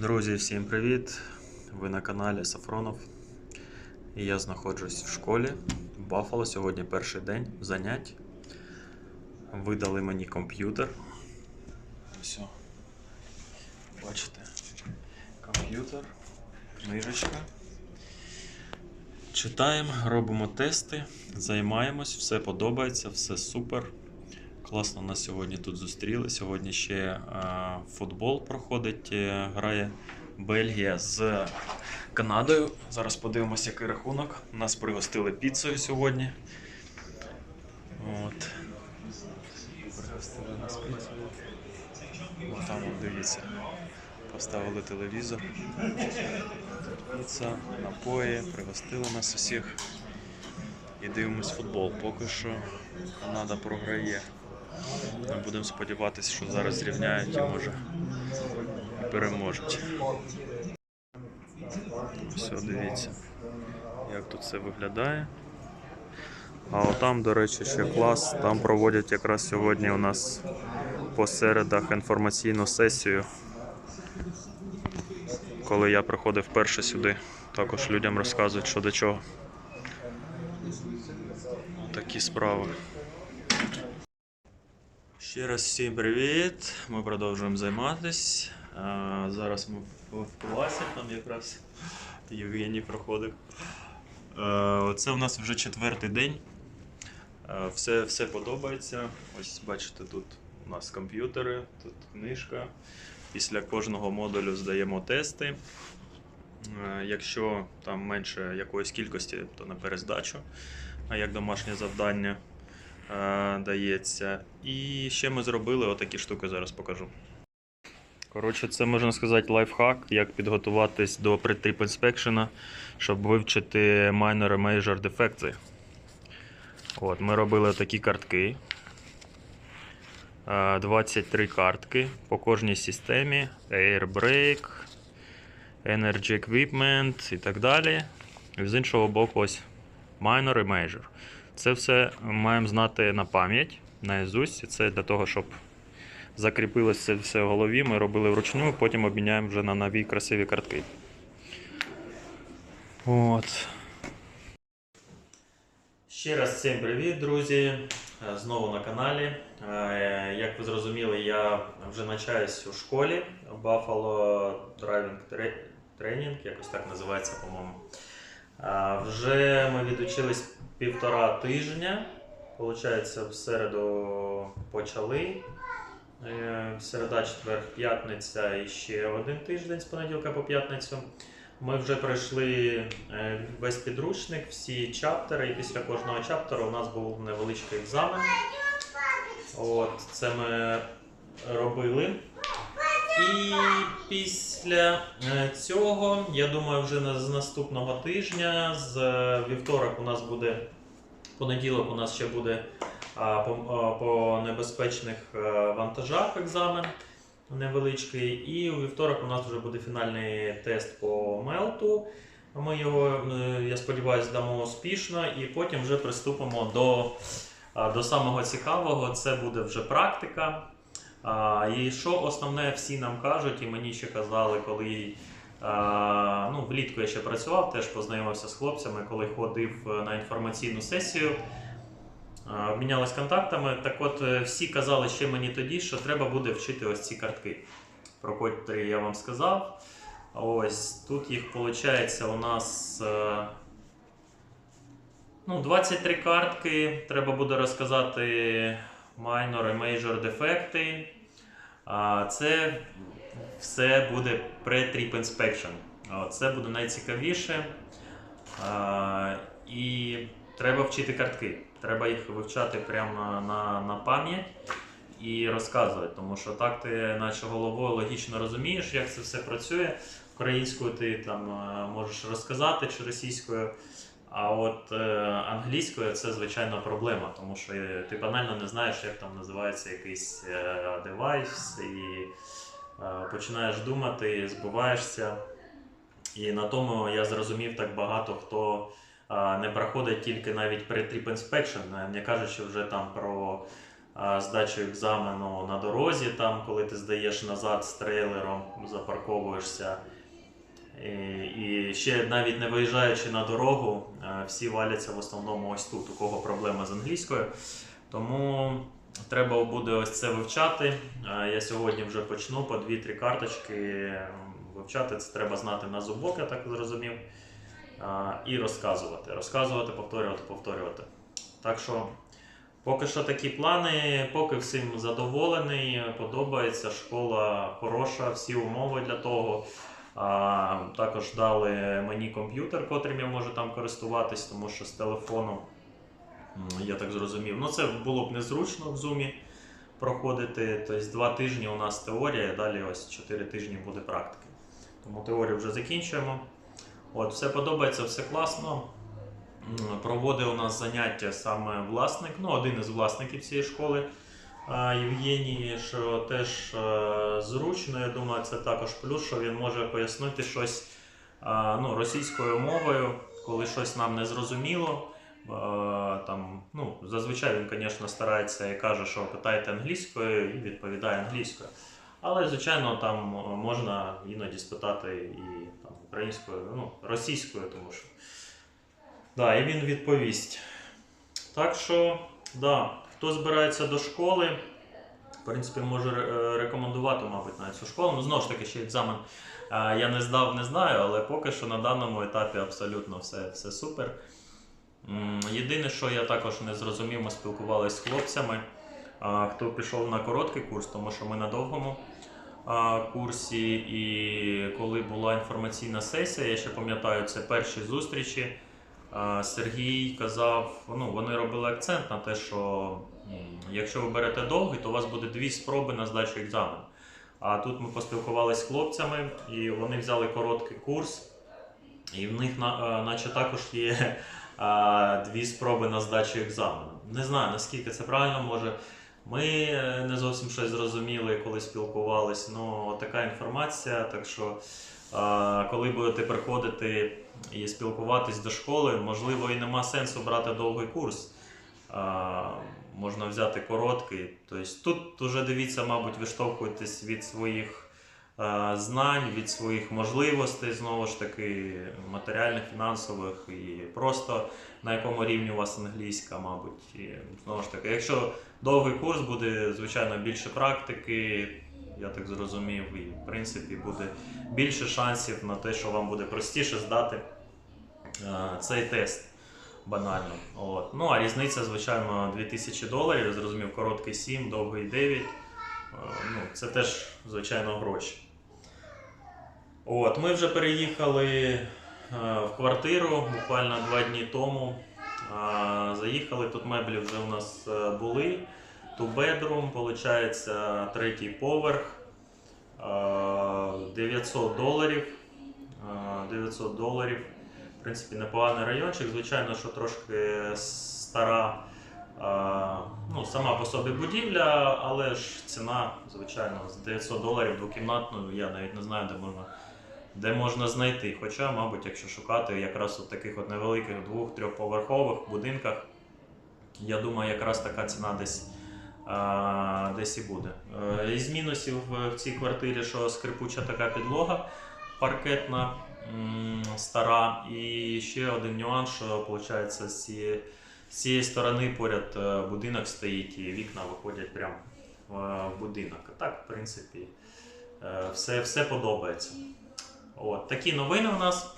Друзі, всім привіт! Ви на каналі Сафронов. І я знаходжусь в школі в Баффало. Сьогодні перший день занять. Видали мені комп'ютер. Ось. Бачите? Комп'ютер, книжечка. Читаємо, робимо тести, займаємось, все подобається, все супер. Класно нас сьогодні тут зустріли. Сьогодні ще е, футбол проходить, е, грає Бельгія з Канадою. Зараз подивимося, який рахунок. Нас пригостили піцею сьогодні. От. Пригостили нас. От там, дивіться. Поставили телевізор. Піца, напої, пригостили нас усіх. І дивимось футбол. Поки що Канада програє. Будемо сподіватися, що зараз зрівняють і може переможуть. Все, дивіться, як тут все виглядає. А отам, до речі, ще клас. Там проводять якраз сьогодні у нас по середах інформаційну сесію. Коли я приходив вперше сюди, також людям розказують, що до чого. Такі справи. Ще раз всім привіт. Ми продовжуємо займатися. Зараз ми в, класі, там якраз Євгеній проходив. Це у нас вже четвертий день. Все, все подобається. Ось бачите, тут у нас комп'ютери, тут книжка. Після кожного модулю здаємо тести. Якщо там менше якоїсь кількості, то на перездачу, а як домашнє завдання дається. І ще ми зробили отакі штуки, зараз покажу. Коротше, це можна сказати лайфхак, як підготуватись до pre-trip inspection, щоб вивчити minor і major дефекти. От, ми робили такі картки. Е, 23 картки по кожній системі, Air Brake, Energy Equipment і так далі. І з іншого боку, ось minor і major. Це все маємо знати на пам'ять, на наізусть. Це для того, щоб закріпилося це все в голові. Ми робили вручну, потім обміняємо вже на нові красиві картки. От. Ще раз всім привіт, друзі! Е, Знову на каналі. Е, Як ви зрозуміли, я вже навчаюсь у школі Buffalo Driving Tra- Training, якось так називається, по-моєму. Вже ми відучились півтора тижня. Получається, в середу почали. Е, Середа, четвер, п'ятниця і ще один тиждень з понеділка по п'ятницю. Ми вже пройшли е, весь підручник, всі чаптери, і після кожного чаптера у нас був невеличкий екзамен. От, це ми робили. І після е, цього, я думаю, вже з наступного тижня, з е, вівторок у нас буде понеділок, у нас ще буде по, по небезпечних е, вантажах екзамен невеличкий. І у вівторок у нас вже буде фінальний тест по мелту. Ми його, я сподіваюся, здамо успішно, і потім вже приступимо до, до самого цікавого. Це буде вже практика. А, і що основне всі нам кажуть, і мені ще казали, коли а, ну, влітку я ще працював, теж познайомився з хлопцями, коли ходив е, на інформаційну сесію, а, обмінялись контактами. Так от е, всі казали ще мені тоді, що треба буде вчити ось ці картки, про котрі я вам сказав. Ось тут їх виходить у нас. е, Ну, 23 картки. Треба буде розказати і major дефекти. Це все буде pre-trip inspection. Це буде найцікавіше. І треба вчити картки. Треба їх вивчати прямо на, на, пам'ять і розказувати. Тому що так ти, наче головою, логічно розумієш, як це все працює. Українською ти там можеш розказати чи російською. А от е, англійською це звичайно проблема, тому що е, ти банально не знаєш, як там називається якийсь е, девайс, і починаєш думати, збиваєшся. І на тому я зрозумів так багато хто не проходить тільки навіть pre-trip inspection, е, не кажучи вже там про здачу екзамену на дорозі, там, коли ти здаєш назад з трейлером, запарковуєшся. І, і ще навіть не виїжджаючи на дорогу, е, всі валяться в основному ось тут, у кого проблема з англійською. Тому треба буде ось це вивчати. Е, Я сьогодні вже почну по 2-3 карточки вивчати. Це треба знати на зубок, я так зрозумів. Е, І розказувати. Розказувати, повторювати, повторювати. Так що поки що такі плани, поки всім задоволений, подобається, школа хороша, всі умови для того. А, також дали мені комп'ютер, котрим я можу там користуватись, тому що з телефону, я так зрозумів, ну це було б незручно в Zoom проходити. Тобто два тижні у нас теорія, далі ось 4 тижні буде практики. Тому теорію вже закінчуємо. От, все подобається, все класно. Проводив у нас заняття саме власник, ну, один із власників цієї школи. А, Євгеній, що теж е, зручно, я думаю, це також плюс, що він може пояснити щось ну, російською мовою, коли щось нам не зрозуміло. Е, Там, ну, зазвичай він, звісно, старається і каже, що питайте англійською і відповідає англійською. Але, звичайно, там е, можна іноді спитати і там, українською, ну, російською, тому що. Да, і він відповість. Так що, да, хто збирається до школи, в принципі, можу е, рекомендувати, мабуть, на цю школу. Ну, знову ж таки, ще екзамен е, я не здав, не знаю, але поки що на даному етапі абсолютно все, все супер. Єдине, що я також не зрозумів, ми спілкувалися з хлопцями, хто пішов на короткий курс, тому що ми на довгому курсі. І коли була інформаційна сесія, я ще пам'ятаю, це перші зустрічі. Сергій казав, ну вони робили акцент на те, що якщо ви берете довгий, то у вас буде дві спроби на здачу екзамену. А тут ми поспілкувалися з хлопцями, і вони взяли короткий курс, і в них е, наче також є а, дві спроби на здачу екзамену. Не знаю, наскільки це правильно може. Ми е, не зовсім щось зрозуміли, коли спілкувались. Ну, така інформація. Так що, коли будете приходити і спілкуватись до школи, можливо, і нема сенсу брати довгий курс. А, можна взяти короткий. Тобто тут вже дивіться, мабуть, виштовхуєтесь від своїх е, знань, від своїх можливостей, знову ж таки, матеріальних, фінансових і просто на якому рівні у вас англійська, мабуть. І, знову ж таки, якщо довгий курс буде, звичайно, більше практики, я так зрозумів, і в принципі буде більше шансів на те, що вам буде простіше здати е, цей тест. Банально. От. Ну, а різниця, звичайно, 2000 доларів. Зрозумів, короткий 7, довгий 9. Е, Ну, це теж, звичайно, гроші. От, ми вже переїхали е, в квартиру буквально два дні тому. Е, Заїхали, тут меблі вже у нас були. Bedroom, виходить, третій поверх. Е, 900 доларів. Е, 900 доларів. Принципі, непоганий райончик. Звичайно, що трошки стара ну, сама по собі будівля, але ж ціна, звичайно, з 900 доларів двокімнатну, я навіть не знаю, де можна, де можна знайти. Хоча, мабуть, якщо шукати якраз у таких от невеликих двох-трьохповерхових будинках, я думаю, якраз така ціна десь. Десь і буде. Е, Із мінусів в цій квартирі, що скрипуча така підлога паркетна, стара. І ще один нюанс, що виходить, з цієї, сторони поряд е, будинок стоїть, і вікна виходять прямо в в будинок. Так, в принципі, е, все, все подобається. От, такі новини у нас.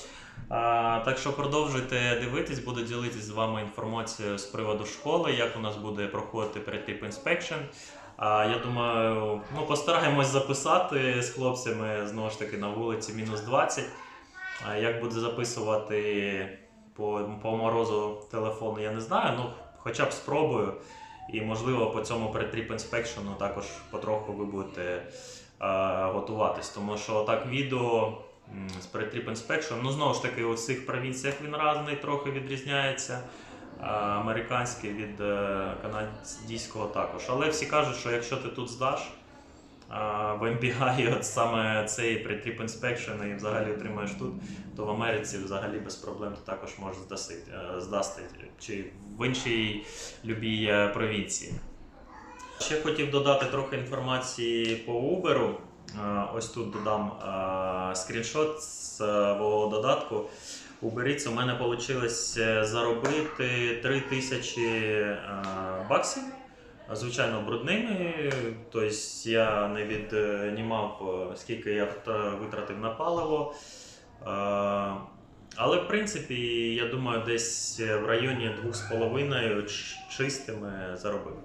А, так що продовжуйте дивитись, буду ділитись з вами інформацією з приводу школи, як у нас буде проходити перетип інспекшн. Я думаю, ну, постараємось записати з хлопцями знову ж таки на вулиці мінус 20. Як буде записувати по, по морозу телефону, я не знаю. Ну, хоча б спробую. І можливо по цьому перетріп інспекшену також потроху ви будете е, готуватись. Тому що так відео з перетріп інспекшн, ну знову ж таки, у всіх провінціях він різний, трохи відрізняється. А, Американський від е, канадського також. Але всі кажуть, що якщо ти тут здаш в MPI, от саме цей pre-trip inspection і взагалі отримаєш тут, то в Америці взагалі без проблем ти також можеш здасти, е, здасти чи в іншій любій е, провінції. Ще хотів додати трохи інформації по Uber. Е, Ось тут додам скріншот з мого додатку. Uber у мене вийшло заробити 3 тисячі е, баксів. Звичайно, брудними. Тобто я не віднімав, е, скільки я витратив на паливо. Але в принципі, я думаю, десь в районі 2,5 ч- чистими заробив.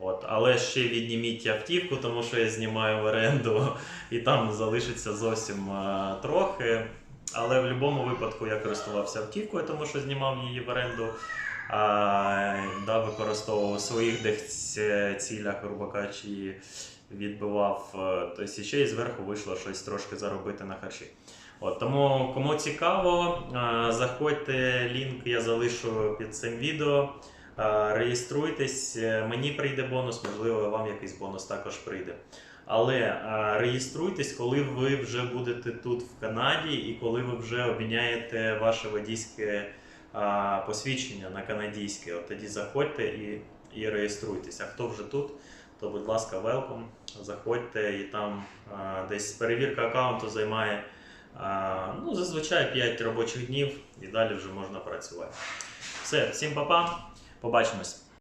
От, але ще відніміть автівку, тому що я знімаю в оренду, і там залишиться зовсім е, трохи. Але в будь-якому випадку я користувався автівкою, тому що знімав її в оренду. Да, використовував у своїх десь цілях, грубо кажучи, і відбивав. е, Тобто ще й зверху вийшло щось трошки заробити на харчі. От, тому кому цікаво, е, заходьте, лінк я залишу під цим відео. Е, Реєструйтесь, мені прийде бонус, можливо, вам якийсь бонус також прийде. Але реєструйтесь, коли ви вже будете тут в Канаді і коли ви вже обміняєте ваше водійське а, посвідчення на канадійське. От тоді заходьте і, і реєструйтесь. А хто вже тут, то будь ласка, велком. заходьте і там а, десь перевірка аккаунту займає а, ну, зазвичай 5 робочих днів і далі вже можна працювати. Все, всім па-па, побачимось.